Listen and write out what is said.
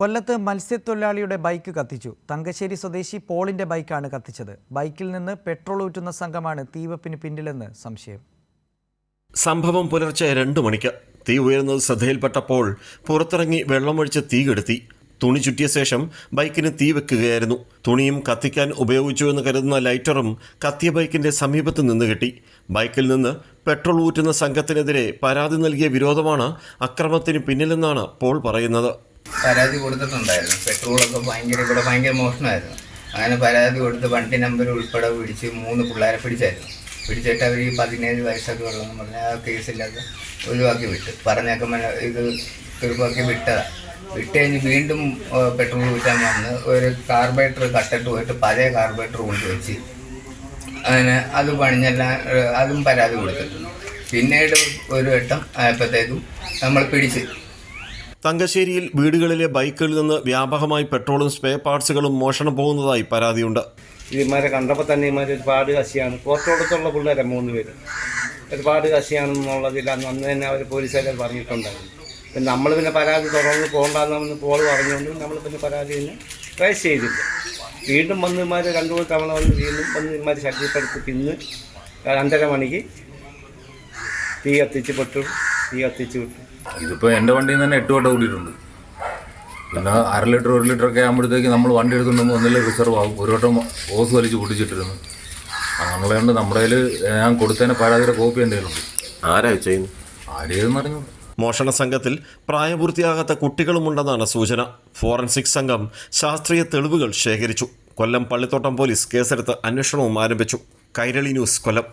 കൊല്ലത്ത് മത്സ്യത്തൊഴിലാളിയുടെ ബൈക്ക് കത്തിച്ചു. തങ്കശ്ശേരി സ്വദേശി പോളിന്റെ ബൈക്കാണ് കത്തിച്ചത്. ബൈക്കിൽ നിന്ന് പെട്രോൾ ഊറ്റുന്ന സംഘമാണ് തീവപ്പിന് പിന്നിലെന്ന് സംശയം. സംഭവം പുലർച്ചെ രണ്ടു മണിക്ക്. തീ ഉയരുന്നത് ശ്രദ്ധയിൽപ്പെട്ടപ്പോൾ പുറത്തിറങ്ങി വെള്ളമൊഴിച്ച് തീ കെടുത്തി. തുണി ചുറ്റിയ ശേഷം ബൈക്കിന് തീ വെക്കുകയായിരുന്നു. തുണിയും കത്തിക്കാൻ ഉപയോഗിച്ചു എന്ന് കരുതുന്ന ലൈറ്ററും കത്തിയ ബൈക്കിന്റെ സമീപത്ത് നിന്ന് കെട്ടി. ബൈക്കിൽ നിന്ന് പെട്രോൾ ഊറ്റുന്ന സംഘത്തിനെതിരെ പരാതി നൽകിയ വിരോധമാണ് അക്രമത്തിന് പിന്നിലെന്നാണ് പോൾ പറയുന്നത്. പരാതി കൊടുത്തിട്ടുണ്ടായിരുന്നു. പെട്രോളൊക്കെ ഭയങ്കര ഇവിടെ ഭയങ്കര മോഷണമായിരുന്നു. അങ്ങനെ പരാതി കൊടുത്ത് വണ്ടി നമ്പർ ഉൾപ്പെടെ പിടിച്ച് മൂന്ന് പിള്ളേരെ പിടിച്ചായിരുന്നു. പിടിച്ചിട്ട് അവർ ഈ പതിനേഴ് വയസ്സൊക്കെ ഉള്ളതെന്ന് പറഞ്ഞാൽ ആ കേസില്ലാതെ ഒഴിവാക്കി വിട്ട്. പറഞ്ഞൊക്കെ മന- ഇത് തീർപ്പാക്കി വിട്ടതാണ് വിട്ട് കഴിഞ്ഞ് വീണ്ടും പെട്രോൾ വിറ്റാൻ വന്ന് ഒരു കാർബറേറ്റർ കട്ടിട്ട് പോയിട്ട് പഴയ കാർബറേറ്റർ കൊണ്ടുവച്ച് അങ്ങനെ അത് പണിഞ്ഞെല്ലാം അതും പരാതി കൊടുത്തിട്ടുണ്ട്. പിന്നീട് ഒരു വട്ടം ആയപ്പോഴത്തേക്കും നമ്മൾ പിടിച്ച് തങ്കശ്ശേരിയിൽ വീടുകളിലെ ബൈക്കുകളിൽ നിന്ന് വ്യാപകമായി പെട്രോളും സ്പേ പാർട്സുകളും മോഷണം പോകുന്നതായി പരാതിയുണ്ട്. ഇവന്മാരെ കണ്ടപ്പോൾ തന്നെ ഇവന്മാർ ഒരുപാട് കശിയാണ്. പുറത്തോടത്തുള്ള പിള്ളേരെ മൂന്ന് പേര്. ഒരുപാട് കശിയാണെന്നുള്ളതിൽ അന്ന് തന്നെ അവർ പോലീസുകാരെ പറഞ്ഞിട്ടുണ്ടായിരുന്നു. പിന്നെ നമ്മൾ പിന്നെ പരാതി തുടർന്ന് പോകണ്ടെന്ന് പോൾ പറഞ്ഞുകൊണ്ട് നമ്മൾ പിന്നെ പരാതി തന്നെ ട്രേസ് ചെയ്തില്ല. വീണ്ടും വന്ന് ഇമാർ രണ്ടു മൂന്ന് തവണ വന്ന് വീണ്ടും വന്ന് ഇമാർ ശല്യപ്പെടുത്തി പിന്നെ രണ്ടര മണിക്ക് തീ കത്തിച്ച് പെട്ടു. തീ കത്തിച്ച് വിട്ടു. ഇതിപ്പോൾ എന്റെ വണ്ടിയിൽ നിന്ന് തന്നെ എട്ട് വട്ടം കൂടിയിട്ടുണ്ട്. പിന്നെ അര ലിറ്റർ ഒരു ലിറ്റർ ഒക്കെ ആകുമ്പോഴത്തേക്ക് നമ്മൾ വണ്ടി എടുത്തുണ്ടെങ്കിൽ ഒന്നിലെ റിസർവ് ആകും. ഒരു വട്ടം ഓസ് വലിച്ച് പൊട്ടിച്ചിട്ടിരുന്നു. കൊണ്ട് നമ്മുടെ കയ്യിൽ ഞാൻ കൊടുത്തതിന് പരാതിയുടെ കോപ്പി എന്റെ കയ്യിലുണ്ട് ആരാ ചെയ്യുന്നു ആരെയെന്ന് അറിഞ്ഞു മോഷണ സംഘത്തിൽ പ്രായപൂർത്തിയാകാത്ത കുട്ടികളുമുണ്ടെന്നാണ് സൂചന. ഫോറൻസിക് സംഘം ശാസ്ത്രീയ തെളിവുകൾ ശേഖരിച്ചു. കൊല്ലം പള്ളിത്തോട്ടം പോലീസ് കേസെടുത്ത് അന്വേഷണവും ആരംഭിച്ചു. കൈരളി ന്യൂസ് കൊല്ലം.